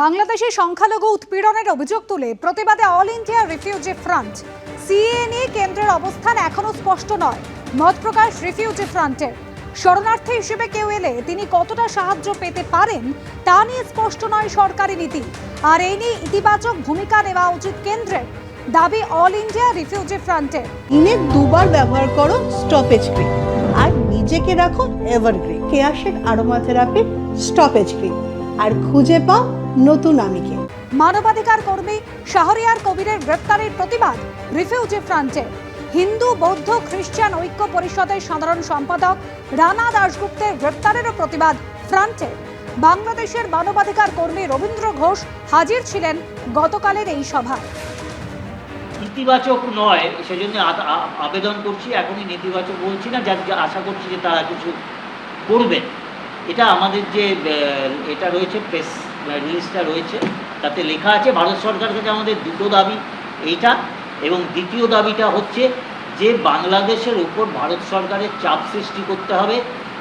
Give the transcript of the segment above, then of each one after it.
বাংলাদেশে সংখ্যালঘু উৎপীড়নের অভিযোগ তুলে প্রতিবাদে All India refugee front CA নিয়ে কেন্দ্রের অবস্থান এখনও স্পষ্ট নয়। মত প্রকাশ রিফিউজি ফ্রন্টের শরণার্থী হিসেবে কেউ এলে তিনি কতটা সাহায্য পেতে পারেন, তা নিয়ে স্পষ্ট নয় সরকারি নীতি। আর এই নিয়ে ইতিবাচক ভূমিকা নেওয়া উচিত কেন্দ্রের। দাবি অল ইন্ডিয়া রিফিউজি ফ্রন্টের দিনে দুবার ব্যবহার করো স্টপেজ ক্রিম আর নিজেকে রাখো evergreen Keya Seth aroma therapy stoppage cream আর খুঁজে পাও নতুন আমিকে। মানবাধিকার কর্মী শাহরিয়ার কবিরের গ্রেপ্তারের প্রতিবাদ রিফিউজি ফ্রন্টে হিন্দু, বৌদ্ধ খ্রিস্টান ঐক্য পরিষদের সাধারণ সম্পাদক রানা দাশগুপ্তের গ্রেপ্তারেরও প্রতিবাদ ফ্রন্টে বাংলাদেশের মানবাধিকার কর্মী রবীন্দ্র ঘোষ হাজির ছিলেন গতকালের এই সভায়। ইতিবাচক নয়, সেজন্য আবেদন করছি, এখনই নেতিবাচক বলছি না যার আশা করছি যে তারা কিছু করবেন। এটা আমাদের যে এটা রয়েছে প্রেস রিলিজটা রয়েছে, তাতে লেখা আছে, ভারত সরকার কাছে আমাদের দুটো দাবি, এইটা এবং দ্বিতীয় দাবিটা হচ্ছে যে বাংলাদেশের উপর ভারত সরকারের চাপ সৃষ্টি করতে হবে,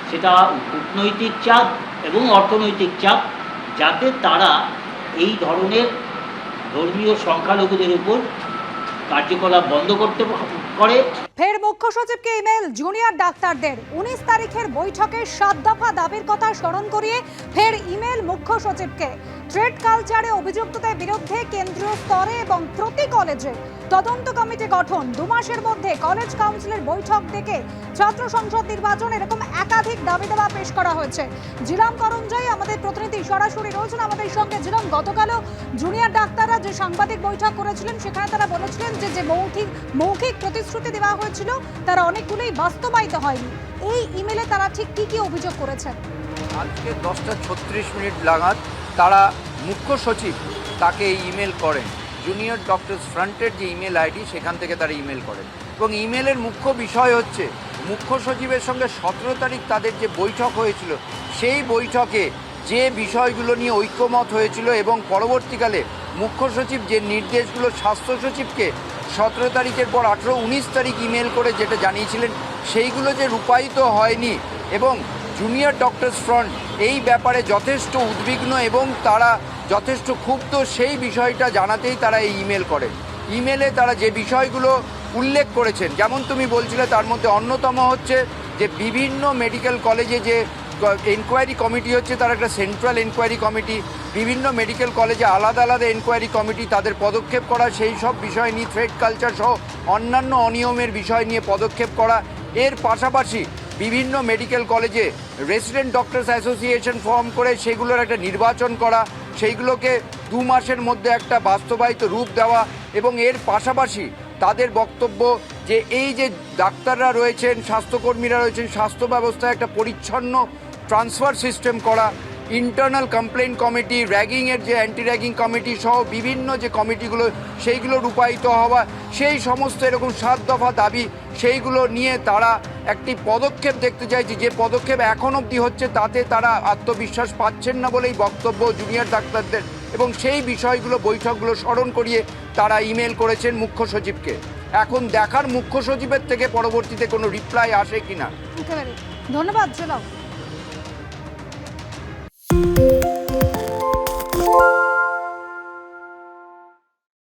সেটা কূটনৈতিক চাপ এবং অর্থনৈতিক চাপ, যাতে তারা এই ধরনের ধর্মীয় সংখ্যালঘুদের উপর কার্যকলাপ বন্ধ করতে করে। ফের মুখ্য সচিবকে ইমেল জুনিয়র ডাক্তারদের। উনিশ তারিখের বৈঠকে সাত দফা দাবির কথা স্মরণ করিয়ে ফের ইমেল মুখ্য সচিবকে। ট্রেড কালচারে অভিযুক্তদের বিরুদ্ধে কেন্দ্রীয় স্তরে এবং প্রতি কলেজে তদন্ত কমিটি গঠন। দু মাসের মধ্যে কলেজ কাউন্সিলের বৈঠক ডেকে ছাত্র সংসদ নির্বাচন এরকম একাধিক দাবি দেওয়া পেশ করা হয়েছে। জিলাম করঞ্জয় আমাদের প্রতিনিধি সরাসরি রয়েছেন আমাদের সঙ্গে। জিলাম, গতকালও জুনিয়র ডাক্তাররা যে সাংবাদিক বৈঠক করেছিলেন, সেখানে তারা বলেছিলেন যে যে মৌখিক মৌখিক প্রতিশ্রুতি দেওয়া হয়েছিল, তারা অনেকগুলোই বাস্তবায়িত হয়নি। এই ইমেলে তারা ঠিক কি কি অভিযোগ করেছেন? আজকে দশটা ছত্রিশ মিনিট লাগাত তারা মুখ্য সচিব তাকে এই ইমেল করেন। জুনিয়র ডক্টরস ফ্রন্টের যে ইমেল আইডি, সেখান থেকে তারা ইমেল করেন। এবং ইমেলের মুখ্য বিষয় হচ্ছে, মুখ্য সচিবের সঙ্গে সতেরো তারিখ তাদের যে বৈঠক হয়েছিল, সেই বৈঠকে যে বিষয়গুলো নিয়ে ঐক্যমত হয়েছিল এবং পরবর্তীকালে মুখ্য সচিব যে নির্দেশগুলো স্বাস্থ্য সচিবকে সতেরো তারিখের পর আঠেরো উনিশ তারিখ ইমেল করে যেটা জানিয়েছিলেন, সেইগুলো যে রূপায়িত হয়নি এবং জুনিয়র ডক্টরস ফ্রন্ট এই ব্যাপারে যথেষ্ট উদ্বিগ্ন এবং তারা যথেষ্ট ক্ষুব্ধ, সেই বিষয়টা জানাতেই তারা এই ইমেল করে ইমেলে তারা যে বিষয়গুলো উল্লেখ করেছেন, যেমন তুমি বলছিলে তার মধ্যে অন্যতম হচ্ছে যে বিভিন্ন মেডিকেল কলেজে যে এনকোয়ারি কমিটি হচ্ছে, তার একটা সেন্ট্রাল এনকোয়ারি কমিটি বিভিন্ন মেডিকেল কলেজে আলাদা আলাদা এনকোয়ারি কমিটি তাদের পদক্ষেপ করা, সেই সব বিষয় নিয়ে থ্রেড কালচার সহ অন্যান্য অনিয়মের বিষয় নিয়ে পদক্ষেপ করা। এর পাশাপাশি বিভিন্ন মেডিকেল কলেজে রেসিডেন্ট ডক্টরস অ্যাসোসিয়েশন ফর্ম করে সেগুলোর একটা নির্বাচন করা, সেইগুলোকে দু মাসের মধ্যে একটা বাস্তবায়িত রূপ দেওয়া এবং এর পাশাপাশি তাদের বক্তব্য যে এই যে ডাক্তাররা রয়েছেন, স্বাস্থ্যকর্মীরা রয়েছেন, স্বাস্থ্য ব্যবস্থায় একটা পরিচ্ছন্ন ট্রান্সফার সিস্টেম করা ইন্টারনাল কমপ্লেন কমিটি র্যাগিংয়ের যে অ্যান্টি র্যাগিং কমিটি সহ বিভিন্ন যে কমিটিগুলো সেইগুলো রূপায়িত হওয়া, সেই সমস্ত এরকম সাত দফা দাবি, সেইগুলো নিয়ে তারা একটি পদক্ষেপ দেখতে চাইছে। যে পদক্ষেপ এখন অবধি হচ্ছে, তাতে তারা আত্মবিশ্বাস পাচ্ছেন না বলেই বক্তব্য জুনিয়র ডাক্তারদের এবং সেই বিষয়গুলো, বৈঠকগুলো স্মরণ করিয়ে তারা ইমেল করেছেন মুখ্য সচিবকে। এখন দেখার মুখ্য সচিবের থেকে পরবর্তীতে কোনো রিপ্লাই আসে কিনা? ধন্যবাদ